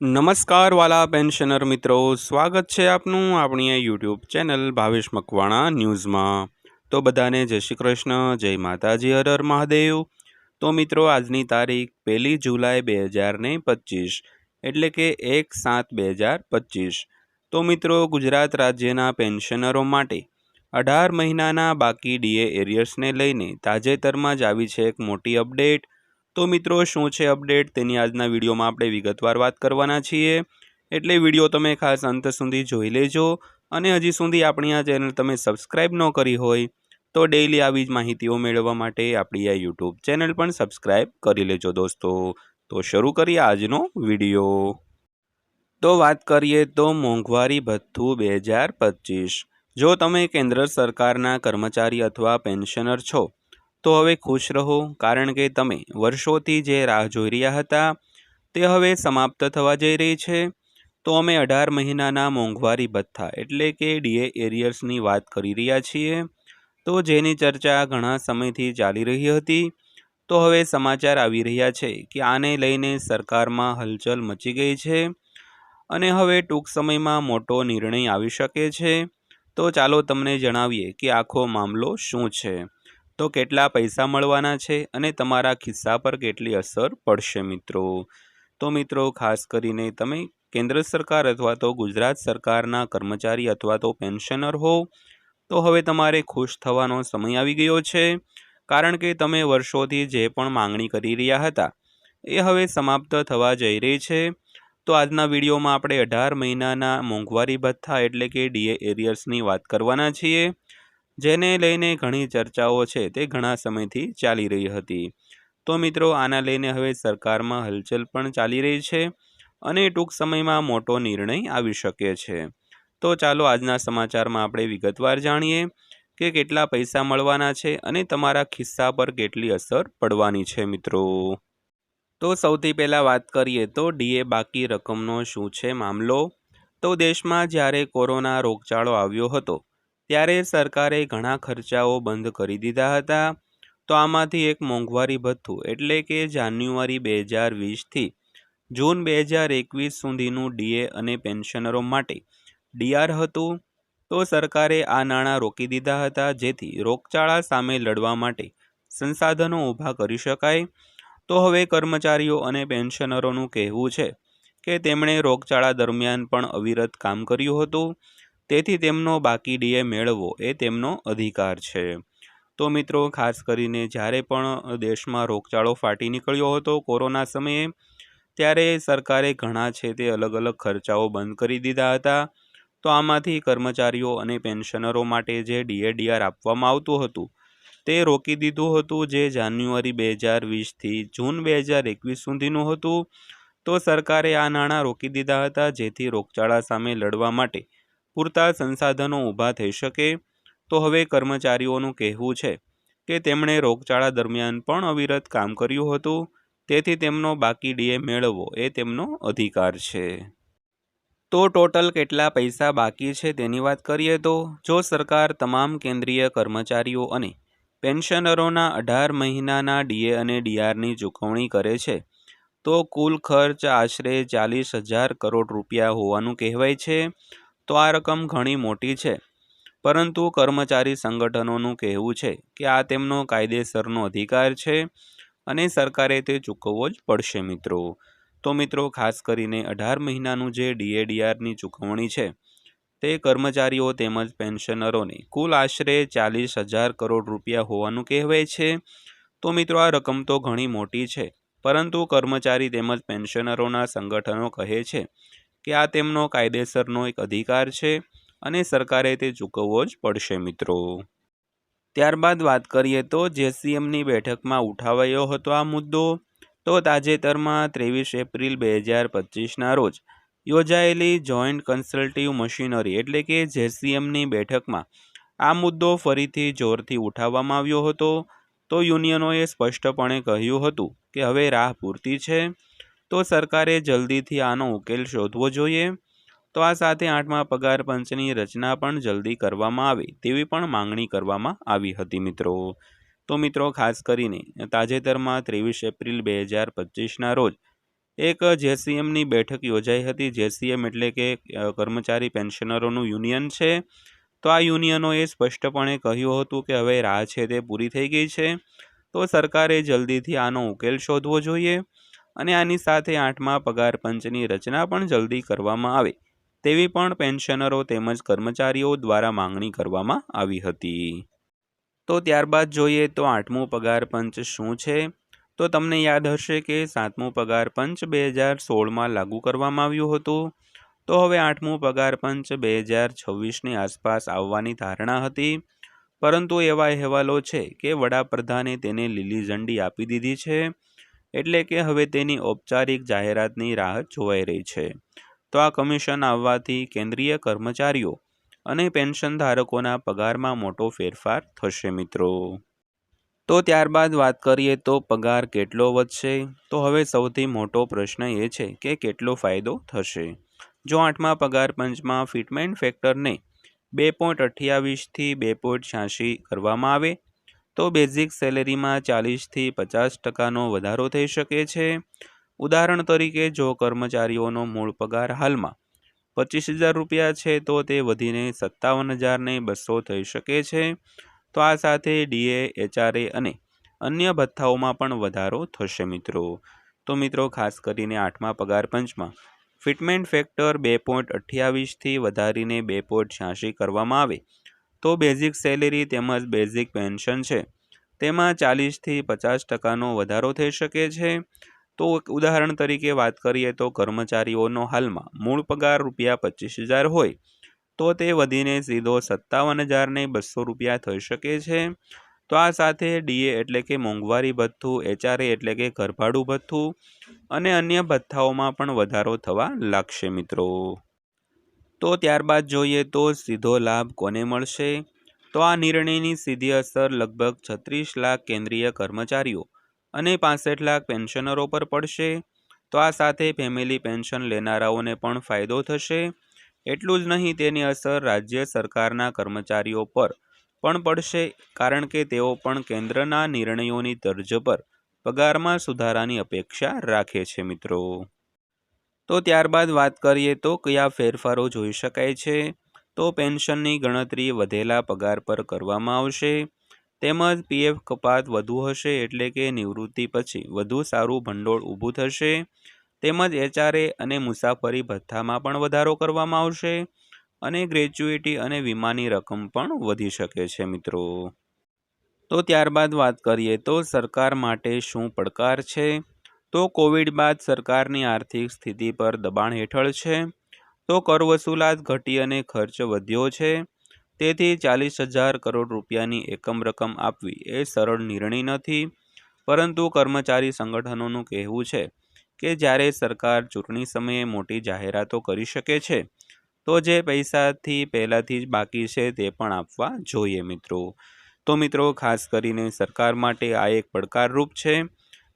નમસ્કાર વાલા પેન્શનર મિત્રો, સ્વાગત છે આપનું આપણી યુટ્યુબ ચેનલ ભાવેશ મકવાણા ન્યૂઝમાં. તો બધાને જય શ્રી કૃષ્ણ, જય માતાજી હર મહાદેવ. તો મિત્રો, આજની તારીખ પહેલી જુલાઈ બે હજાર ને પચીસ, એટલે કે એક સાત બે હજાર પચીસ. તો મિત્રો, ગુજરાત રાજ્યના પેન્શનરો માટે અઢાર મહિનાના બાકી ડીએ એરિયર્સને લઈને તાજેતરમાં જ આવી છે એક મોટી અપડેટ. તો મિત્રો, શું છે અપડેટ તેની આજના વિડીયોમાં આપણે વિગતવાર વાત કરવાના છીએ. એટલે વીડિયો તમે ખાસ અંત સુધી જોઈ લેજો અને હજી સુધી આપણી આ ચેનલ તમે સબસ્ક્રાઈબ ન કરી હોય તો ડેઈલી આવી જ માહિતીઓ મેળવવા માટે આપણી આ યુટ્યુબ ચેનલ પણ સબસ્ક્રાઈબ કરી લેજો દોસ્તો. તો શરૂ કરીએ આજનો વીડિયો. તો વાત કરીએ તો મોંઘવારી ભથ્થું બે હજાર પચીસ. જો તમે કેન્દ્ર સરકારના કર્મચારી અથવા પેન્શનર છો તો હવે ખુશ રહો, કારણ કે તમે વર્ષોથી જે રાહ જોઈ રહ્યા હતા, તે હવે સમાપ્ત થવા જઈ રહી છે. તો અમે અઢાર મહિનાના મોંઘવારી ભથ્થા, એટલે કે ડીએ એરિયર્સની વાત કરી રહ્યા છીએ. તો જેની ચર્ચા ઘણા સમયથી ચાલી રહી હતી, તો હવે સમાચાર આવી રહ્યા છે કે આને લઈને સરકારમાં હલચલ મચી ગઈ છે અને હવે ટૂંક સમયમાં મોટો નિર્ણય આવી શકે છે. તો ચાલો તમને જણાવીએ કે આખો મામલો શું છે. તો કેટલા પૈસા મળવાના છે અને તમારા ખિસ્સા પર કેટલી અસર પડશે મિત્રો? તો મિત્રો, ખાસ કરીને તમે કેન્દ્ર સરકાર અથવા તો ગુજરાત સરકારના કર્મચારી અથવા તો પેન્શનર હો, તો હવે તમારે ખુશ થવાનો સમય આવી ગયો છે. કારણ કે તમે વર્ષોથી જે પણ માંગણી કરી રહ્યા હતા, એ હવે સમાપ્ત થવા જઈ રહી છે. તો આજના વિડીયોમાં આપણે અઢાર મહિનાના મોંઘવારી ભથ્થા એટલે કે ડીએ એરિયર્સની વાત કરવાના છીએ. જેને લઈને ઘણી ચર્ચાઓ છે, તે ઘણા સમયથી ચાલી રહી હતી. તો મિત્રો, આના લઈને હવે સરકારમાં હલચલ પણ ચાલી રહી છે અને ટૂંક સમયમાં મોટો નિર્ણય આવી શકે છે. તો ચાલો આજના સમાચારમાં આપણે વિગતવાર જાણીએ કે કેટલા પૈસા મળવાના છે અને તમારા ખિસ્સા પર કેટલી અસર પડવાની છે, મિત્રો. તો સૌથી પહેલાં વાત કરીએ તો ડીએ બાકી રકમનો શું છે મામલો? તો દેશમાં જ્યારે કોરોના રોગચાળો આવ્યો હતો ત્યારે સરકારે ઘણા ખર્ચાઓ બંધ કરી દીધા હતા. તો આમાંથી એક મોંઘવારી ભથ્થું, એટલે કે જાન્યુઆરી બે હજાર વીસથી જૂન બે હજાર એકવીસ સુધીનું ડીએ અને પેન્શનરો માટે ડીઆર હતું. તો સરકારે આ નાણાં રોકી દીધા હતા, જેથી રોગચાળા સામે લડવા માટે સંસાધનો ઊભા કરી શકાય. તો હવે કર્મચારીઓ અને પેન્શનરોનું કહેવું છે કે તેમણે રોગચાળા દરમિયાન પણ અવિરત કામ કર્યું હતું. તેથી તેમનો બાકી ડીએ મેળવવો એ તેમનો અધિકાર છે. તો મિત્રો, ખાસ કરીને જ્યારે પણ દેશમાં રોગચાળો ફાટી નીકળ્યો હતો કોરોના સમયે, ત્યારે સરકારે ઘણા છે તે અલગ અલગ ખર્ચાઓ બંધ કરી દીધા હતા. તો આમાંથી કર્મચારીઓ અને પેન્શનરો માટે જે ડીએડીઆર આપવામાં આવતું હતું, તે રોકી દીધું હતું જે જાન્યુઆરી બે હજાર વીસથી જૂન બે હજાર એકવીસ સુધીનું હતું. તો સરકારે આ નાણાં રોકી દીધા હતા જેથી રોગચાળા સામે લડવા માટે પૂરતા સંસાધનો ઊભા થઈ શકે તો હવે કર્મચારીઓનું કહેવું છે કે તેમણે રોગચાળા દરમિયાન પણ અવિરત કામ કર્યું હતું, તેથી તેમનો બાકી ડીએ મેળવવો એ તેમનો અધિકાર છે. તો ટોટલ કેટલા પૈસા બાકી છે તેની વાત કરીએ તો, જો સરકાર તમામ કેન્દ્રીય કર્મચારીઓ અને પેન્શનરોના અઢાર મહિનાના ડીએ અને ડીઆરની ચૂકવણી કરે છે, તો કુલ ખર્ચ આશરે ચાલીસ હજાર કરોડ રૂપિયા હોવાનું કહેવાય છે તો આ રકમ ઘણી મોટી છે. પરંતુ કર્મચારી સંગઠનોનું કહેવું છે કે આ તેમનો કાયદેસરનો અધિકાર છે અને સરકારે તે ચૂકવવો જ પડશે મિત્રો. તો મિત્રો, ખાસ કરીને અઢાર મહિનાનું જે ડીએડીઆરની ચૂકવણી છે, તે કર્મચારીઓ તેમજ પેન્શનરોને કુલ આશરે ચાલીસ હજાર કરોડ રૂપિયા હોવાનું કહેવાય છે. તો મિત્રો, આ રકમ તો ઘણી મોટી છે, પરંતુ કર્મચારી તેમજ પેન્શનરોના સંગઠનો કહે છે કે આ તેમનો કાયદેસરનો એક અધિકાર છે અને સરકારે તે ચૂકવવો જ પડશે, મિત્રો. ત્યારબાદ વાત કરીએ તો જેસીએમની બેઠકમાં ઉઠાવાયો હતો આ મુદ્દો. તો તાજેતરમાં ત્રેવીસ એપ્રિલ બે હજાર પચીસના રોજ યોજાયેલી જોઈન્ટ કન્સલ્ટિવ મશીનરી એટલે કે જેસીએમની બેઠકમાં આ મુદ્દો ફરીથી જોરથી ઉઠાવવામાં આવ્યો હતો. તો યુનિયનોએ સ્પષ્ટપણે કહ્યું હતું કે હવે રાહ પૂરતી છે. તો સરકારે જલ્દીથી આનો ઉકેલ શોધવો જોઈએ. તો આ સાથે આઠમા પગાર પંચની રચના પણ જલ્દી કરવામાં આવે તેવી પણ માંગણી કરવામાં આવી હતી મિત્રો. તો મિત્રો, ખાસ કરીને તાજેતરમાં ત્રેવીસ એપ્રિલ બે હજાર પચીસના રોજ એક જેસીએમની બેઠક યોજાઈ હતી. જેસીએમ એટલે કે કર્મચારી પેન્શનરોનું યુનિયન છે. તો આ યુનિયનોએ સ્પષ્ટપણે કહ્યું હતું કે હવે રાહ છે તે પૂરી થઈ ગઈ છે. તો સરકારે જલ્દીથી આનો ઉકેલ શોધવો જોઈએ. અને આની સાથે આઠમા પગાર પંચની રચના પણ જલ્દી કરવામાં આવે, તેવી પણ પેન્શનરો તેમજ કર્મચારીઓ દ્વારા માંગણી કરવામાં આવી હતી. તો ત્યારબાદ જોઈએ તો આઠમું પગાર પંચ શું છે? તો તમને યાદ હશે કે સાતમું પગાર પંચ બે હજાર સોળમાં લાગુ કરવામાં આવ્યું હતું. તો હવે આઠમું પગાર પંચ બે હજાર છવ્વીસની આસપાસ આવવાની ધારણા હતી. પરંતુ એવા અહેવાલો છે કે વડાપ્રધાને તેને લીલી ઝંડી આપી દીધી છે. એટલે કે હવે તેની ઔપચારિક જાહેરાતની રાહ જોવાઈ રહી છે. તો આ કમિશન આવવાથી કેન્દ્રીય કર્મચારીઓ અને પેન્શન ધારકોના પગારમાં મોટો ફેરફાર થશે મિત્રો. તો ત્યારબાદ વાત કરીએ તો પગાર કેટલો વધશે? તો હવે સૌથી મોટો પ્રશ્ન એ છે કે કેટલો ફાયદો થશે? જો આઠમા પગાર પંચમાં ફિટમેન્ટ ફેક્ટરને બે પોઈન્ટ અઠ્યાવીસથી બે પોઈન્ટ છ્યાસી કરવામાં આવે તો બેઝિક સેલેરીમાં ચાલીસથી પચાસ ટકાનો વધારો થઈ શકે છે. ઉદાહરણ તરીકે, જો કર્મચારીઓનો મૂળ પગાર હાલમાં પચીસ હજાર રૂપિયા છે, તો તે વધીને સત્તાવન હજારને બસો થઈ શકે છે. તો આ સાથે ડીએ, એચઆરએ અને અન્ય ભથ્થાઓમાં પણ વધારો થશે મિત્રો. તો મિત્રો, ખાસ કરીને આઠમા પગાર પંચમાં ફિટમેન્ટ ફેક્ટર બે પોઈન્ટ અઠ્યાવીસથી વધારીને બે પોઈન્ટ છ્યાસી કરવામાં આવે. તો બેઝિક સેલેરી તેમજ બેઝિક પેન્શન છે. તેમાં ચાલીસથી પચાસ ટકાનો વધારો થઈ શકે છે. તો ઉદાહરણ તરીકે વાત કરીએ તો કર્મચારીઓનો હાલમાં મૂળ પગાર રૂપિયા પચીસ હજાર હોય, તો તે વધીને સીધો સત્તાવન હજારને બસો રૂપિયા થઈ શકે છે. તો આ સાથે ડીએ એટલે કે મોંઘવારી ભથ્થું, એચઆરએ એટલે કે ઘરભાડું ભથ્થું અને અન્ય ભથ્થાઓમાં પણ વધારો થવા લાગશે મિત્રો. તો ત્યારબાદ જોઈએ તો સીધો લાભ કોને મળશે? તો આ નિર્ણયની સીધી અસર લગભગ છત્રીસ લાખ કેન્દ્રીય કર્મચારીઓ અને પાસઠ લાખ પેન્શનરો પર પડશે. તો આ સાથે ફેમિલી પેન્શન લેનારાઓને પણ ફાયદો થશે. એટલું જ નહીં, તેની અસર રાજ્ય સરકારના કર્મચારીઓ પર પણ પડશે, કારણ કે તેઓ પણ કેન્દ્રના નિર્ણયોની તર્જ પર પગારમાં સુધારાની અપેક્ષા રાખે છે મિત્રો. તો ત્યારબાદ વાત કરીએ તો કયા ફેરફારો જોઈ શકાય છે? તો પેન્શનની ગણતરી વધેલા પગાર પર કરવામાં આવશે. તેમજ પીએફ કપાત વધુ હશે એટલે કે નિવૃત્તિ પછી વધુ સારું ભંડોળ ઊભું થશે. તેમજ એચઆરએ અને મુસાફરી ભથ્થામાં પણ વધારો કરવામાં આવશે. અને ગ્રેચ્યુઇટી અને વીમાની રકમ પણ વધી શકે છે મિત્રો. તો ત્યારબાદ વાત કરીએ તો સરકાર માટે શું પડકાર છે? તો કોવિડ બાદ સરકારની આર્થિક સ્થિતિ પર દબાણ હેઠળ છે. તો કર વસૂલાત ઘટી અને ખર્ચ વધ્યો છે. તેથી ચાલીસ હજાર કરોડ રૂપિયાની એકમ રકમ આપવી એ સરળ નિર્ણય નથી. પરંતુ કર્મચારી સંગઠનોનું કહેવું છે કે જ્યારે સરકાર ચૂંટણી સમયે મોટી જાહેરાતો કરી શકે છે, તો જે પૈસાથી પહેલાંથી જ બાકી છે તે પણ આપવા જોઈએ મિત્રો. તો મિત્રો, ખાસ કરીને સરકાર માટે આ એક પડકારરૂપ છે.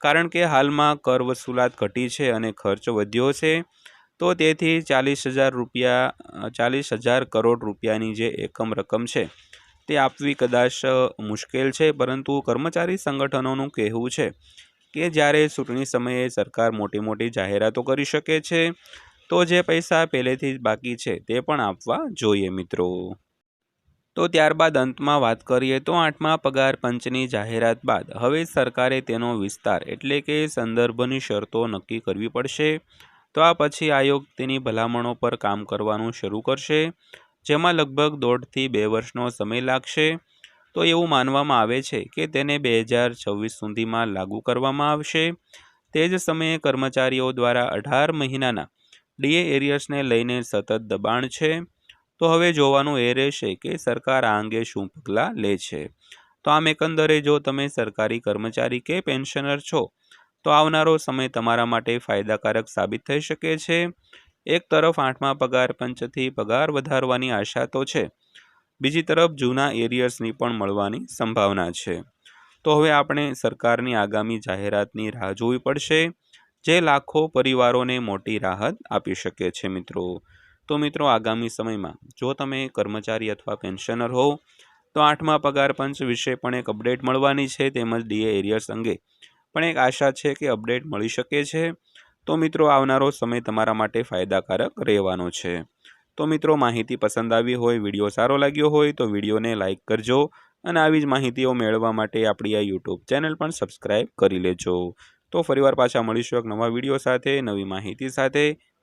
કારણ કે હાલમાં કર વસૂલાત ઘટી છે અને ખર્ચ વધ્યો છે, તો તેથી ચાલીસ હજાર રૂપિયા ચાલીસ હજાર કરોડ રૂપિયાની જે એકમ રકમ છે, તે આપવી કદાચ મુશ્કેલ છે, પરંતુ કર્મચારી સંગઠનોનું કહેવું છે કે જ્યારે ચૂંટણી સમયે સરકાર મોટી મોટી જાહેરાતો કરી શકે છે, તો જે પૈસા પહેલેથી જ બાકી છે તે પણ આપવા જોઈએ મિત્રો. તો ત્યારબાદ અંતમાં વાત કરીએ તો આઠમા પગાર પંચની જાહેરાત બાદ. હવે સરકારે તેનો વિસ્તાર એટલે કે સંદર્ભની શરતો નક્કી કરવી પડશે. તો આ પછી આયોગ તેની ભલામણો પર કામ કરવાનું શરૂ કરશે, જેમાં લગભગ દોઢથી બે વર્ષનો સમય લાગશે. તો એવું માનવામાં આવે છે કે તેને બે હજાર છવ્વીસ સુધીમાં લાગુ કરવામાં આવશે. તે જ સમયે કર્મચારીઓ દ્વારા અઢાર મહિનાના ડીએ એરિયર્સને લઈને સતત દબાણ છે. તો હવે જોવાનું એ રહેશે કે સરકાર આ અંગે શું પગલાં લે છે. તો આમ એકંદરે જો તમે સરકારી કર્મચારી કે પેન્શનર છો, તો આવનારો સમય તમારા માટે ફાયદાકારક સાબિત થઈ શકે છે. એક તરફ આઠમા પગાર, પંચથી પગાર વધારવાની આશા તો છે. બીજી તરફ જૂના એરિયર્સની પણ મળવાની સંભાવના છે. તો હવે આપણે સરકારની આગામી જાહેરાતની રાહ જોવી પડશે, જે લાખો પરિવારોને મોટી રાહત આપી શકે છે મિત્રો. તો મિત્રો આગામી સમયમાં જો તમે કર્મચારી અથવા પેન્શનર હોવ, તો આઠમા પગાર પંચ વિશે પણ એક અપડેટ મળવાની છે તેમજ ડીએ એરિયર્સ અંગે પણ એક આશા છે કે અપડેટ મળી શકે છે. તો મિત્રો આવનારો સમય તમારા માટે ફાયદાકારક રહેવાનો છે. તો મિત્રો માહિતી પસંદ આવી હોય, વીડિયો સારો લાગ્યો હોય તો વિડીયોને લાઇક કરજો અને આવી જ માહિતીઓ મેળવવા માટે આપણી આ યુટ્યુબ ચેનલ પણ સબસ્ક્રાઈબ કરી લેજો. તો ફરીવાર પાછા મળીશું એક નવા વીડિયો સાથે, નવી માહિતી સાથે.